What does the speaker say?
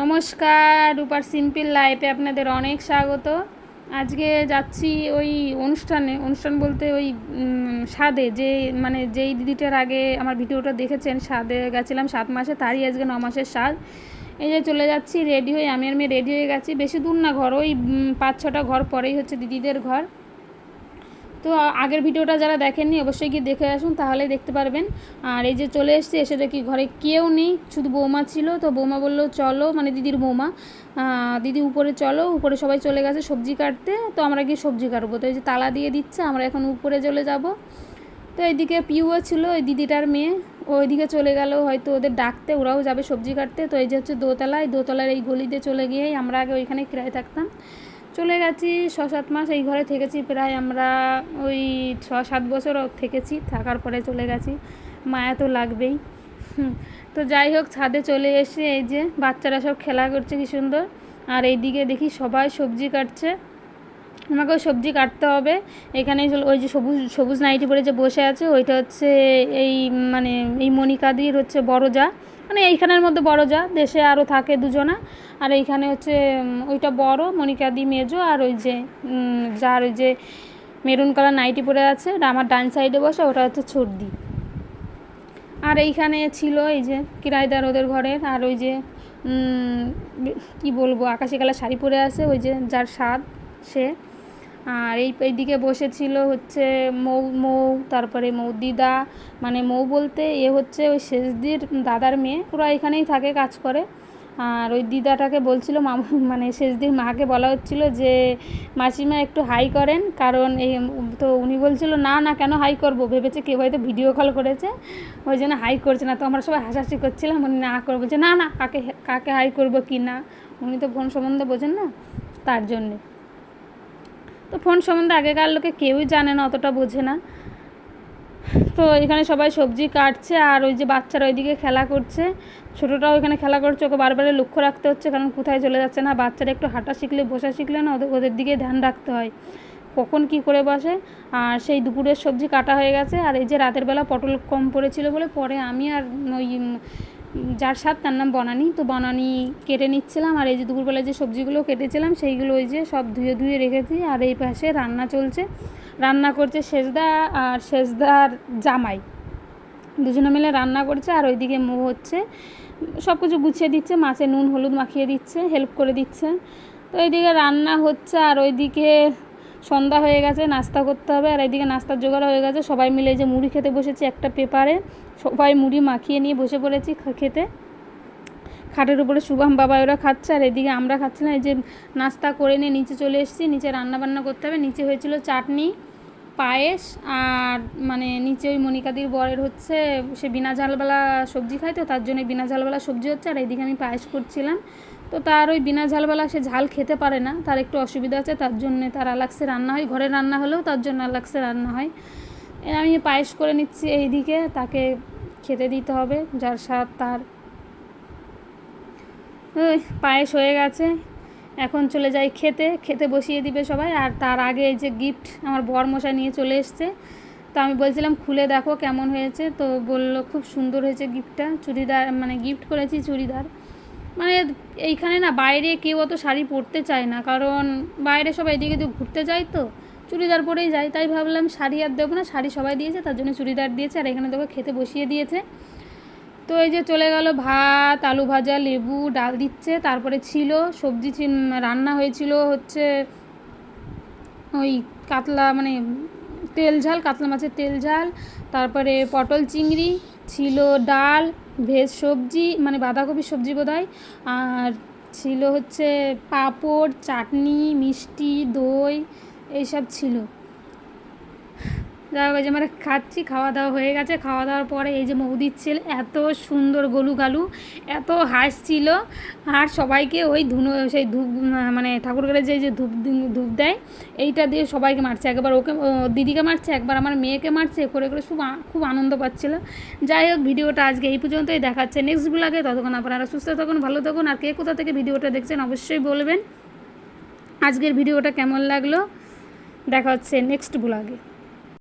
নমস্কার, রূপার সিম্পল লাইফে আপনাদের অনেক স্বাগত। আজকে যাচ্ছি ওই অনুষ্ঠানে, অনুষ্ঠান বলতে ওই স্বাদে। যে মানে যেই দিদিটার আগে আমার ভিডিওটা দেখেছেন, স্বাদে গেছিলাম সাত মাসে, তারই আজকে ন মাসের স্বাদ। এই যে চলে যাচ্ছি, রেডি হয়ে, আমি আর মেয়ে রেডি হয়ে গেছি। বেশি দূর না, ঘর, ওই পাঁচ ছটা ঘর পরেই হচ্ছে দিদিদের ঘর। তো আগের ভিডিওটা যারা দেখেননি অবশ্যই গিয়ে দেখে আসুন তাহলে দেখতে পারবেন। আর এই যে চলে এসেছি, এসে দেখি ঘরে কেউ নেই, শুধু বৌমা ছিল। তো বৌমা বলল, চলো মানে দিদির বৌমা। দিদি উপরে, চলো, উপরে সবাই চলে গেছে সবজি কাটতে। তো আমরা গিয়ে সবজি কাটবো। তো এই যে তালা দিয়ে দিচ্ছে, আমরা এখন উপরে চলে যাব। তো এইদিকে পিউও ছিল ওই দিদিটার মেয়ে। ওইদিকে চলে গেল, হয়তো ওদের ডাকতে, ওরাও যাবে সবজি কাটতে। তো এই যে হচ্ছে দোতলায়, দোতলার এই গলিতে চলে গিয়েই আমরা আগে ওইখানে কিরায় থাকতাম। চলে গেছি ছ সাত মাস এই ঘরে থেকেছি, প্রায় আমরা ওই ছ সাত বছর থেকেছি, থাকার পরে চলে গেছি। মায়া তো লাগবেই। তো যাই হোক, ছাদে চলে এসে এই যে বাচ্চারা সব খেলা করছে, কি সুন্দর। আর এইদিকে দেখি সবাই সবজি কাটছে। আমাকেও সবজি কাটতে হবে। এখানে ওই যে সবুজ সবুজ নাইটি পরে যে বসে আছে, ওইটা হচ্ছে এই মানে এই মনিকাদির হচ্ছে বড় যা মানে এইখানের মধ্যে বড় যা, দেশে আরও থাকে দুজনা। আর এইখানে হচ্ছে ওইটা বড় মনিকাদি মেজো, আর ওই যে যার ওই যে মেরুন কালার নাইটি পরে আছে আমার ডান সাইডে বসে, ওটা হচ্ছে ছর্দি। আর এইখানে ছিল এই যে কিরায়দার ওদের ঘরের, আর ওই যে কি বলব, আকাশি কালার শাড়ি পরে আছে, ওই যে যার স্বাদ, সে। আর এই এইদিকে বসেছিল হচ্ছে মৌ মৌ, তারপরে মৌদিদা মানে মৌ বলতে এ হচ্ছে ওই শেষদির দাদার মেয়ে। ওরা এখানেই থাকে, কাজ করে। আর ওই দিদাটাকে বলছিল মামু মানে শেষদির মাকে বলা হচ্ছিল যে, মাসিমা একটু হাই করেন। কারণ এই তো উনি বলছিল, না না, কেন হাই করব? ভেবেছে কেউ হয়তো ভিডিও কল করেছে। ওই জন্য হাই করছে না। তো আমরা সবাই হাসাহাসি করছিলাম। উনি না করব। বলছে, না না, কাকে কাকে হাই করব কি না? উনি তো ফোন সম্বন্ধে বোঝেন না, তার জন্যে। তো ফোন সম্বন্ধে আগেকার লোকে কেউই জানে না, অতটা বোঝে না। তো এখানে সবাই সবজি কাটছে, আর ওই যে বাচ্চারা ওইদিকে খেলা করছে। ছোটোটাও এখানে খেলা করছে, ওকে বারবার লক্ষ্য রাখতে হচ্ছে, কারণ কোথায় চলে যাচ্ছে না। বাচ্চারা একটু হাঁটা শিখলে, বসা শিখলে না, ওদের ওদের দিকে ধ্যান রাখতে হয়। কখন কি করে বসে? আর সেই দুপুরের সবজি কাটা হয়ে গেছে, আর এই যে রাতের বেলা পটল কম পড়েছিল বলে পরে আমি আর ওই যার স্বাদ তার নাম বনানি। তো বনানি কেটে নিচ্ছিলাম আর এই যে দুপুরবেলা যে সবজিগুলো কেটেছিলাম সেইগুলো ওই যে সব ধুয়ে ধুয়ে রেখেছি আর এই পাশে রান্না চলছে। রান্না করছে সেজদা আর সেজদার জামাই। দুজনে মিলে রান্না করছে আর ওইদিকে মৌ হচ্ছে সব কিছু গুছিয়ে দিচ্ছে, মাছে নুন, হলুদ মাখিয়ে দিচ্ছে হেল্প করে দিচ্ছে। তো এইদিকে রান্না হচ্ছে আর ওইদিকে সন্ধ্যা হয়ে গেছে, নাস্তা করতে হবে আর এইদিকে নাস্তার জোগাড় হয়ে গেছে। সবাই মিলে যে মুড়ি খেতে বসেছি একটা পেপারে। সবাই মুড়ি মাখিয়ে নিয়ে বসে পড়েছি খেতে। খাটের উপরে শুভম বাবা ওরা খাচ্ছে আর এদিকে আমরা খাচ্ছিলাম এই যে নাস্তা করে নিয়ে নিচে চলে এসেছি, নিচে রান্না বান্না করতে হবে। নিচে হয়েছিল চাটনি। পায়েস আর মানে নিচে ওই মনিকাদির বরের হচ্ছে, সে বিনা ঝালবালা সবজি খায় তো, তার জন্য বিনা ঝালবালা সবজি হচ্ছে, আর এইদিকে আমি পায়েস করছিলাম। তো তার ওই বিনা ঝালবালা সে ঝাল খেতে পারে না, তার একটু অসুবিধা আছে, তার জন্য তার আলাক্সে রান্না হয়, ঘরে রান্না হলেও তার জন্য আলাক্সে রান্না হয়। আমি পায়েস করে নিচ্ছি এইদিকে, তাকে খেতে দিতে হবে, যার স্বাদ তার। পায়েস হয়ে গেছে। এখন চলে যাই খেতে খেতে বসিয়ে দিবে সবাই। আর তার আগে এই যে গিফট আমার বর মশাই নিয়ে চলে এসছে। তো আমি বলছিলাম, খুলে দেখো কেমন হয়েছে। তো বলল, খুব সুন্দর হয়েছে গিফটটা চুড়িদার মানে গিফট করেছি চুড়িদার। মানে এইখানে না বাইরে কেউ অত শাড়ি পরতে চায় না। কারণ বাইরে সবাই এদিকে ওদিকে ঘুরতে যায় তো। চুড়িদার পরেই যায়। তাই ভাবলাম, শাড়ি আর দেবো না, শাড়ি সবাই দিয়েছে, তার জন্য চুড়িদার দিয়েছে। আর এখানে তোকে খেতে বসিয়ে দিয়েছে। তো এই যে চলে গেল ভাত, আলু ভাজা, লেবু, ডাল দিচ্ছে। তারপরে ছিল সবজি রান্না হয়েছিল হচ্ছে ওই কাতলা মানে তেল ঝাল, কাতলা মাছের তেল ঝাল, তারপরে পটল চিংড়ি, ছিল ডাল, ভেজ সবজি মানে বাঁধাকপি সবজি বোধহয়। আর ছিল হচ্ছে পাঁপড়, চাটনি, মিষ্টি, দই, এইসব ছিল। যা হোক যে আমরা খাচ্ছি, খাওয়া দাওয়া হয়ে গেছে। খাওয়া দাওয়ার পরে এই যে মৌদির ছেলে, এত সুন্দর গলু গালু এত হাসছিল। আর সবাইকে ওই ধুনো, সেই ধূপ মানে ঠাকুরঘরে যে যে ধূপ ধূপ দেয়, এইটা দিয়ে সবাইকে মারছে। একবার ওকে দিদিকে মারছে, একবার আমার মেয়েকে মারছে, করে করে খুব খুব আনন্দ পাচ্ছিল। যাই হোক, ভিডিওটা আজকে এই পর্যন্তই। দেখাচ্ছে নেক্সট ব্লগে ততক্ষণ আপনারা সুস্থ থাকুন, ভালো থাকুন। আর কে কোথা থেকে ভিডিওটা দেখছেন, অবশ্যই বলবেন। আজকের ভিডিওটা কেমন লাগল? দেখা হচ্ছে নেক্সট ব্লগে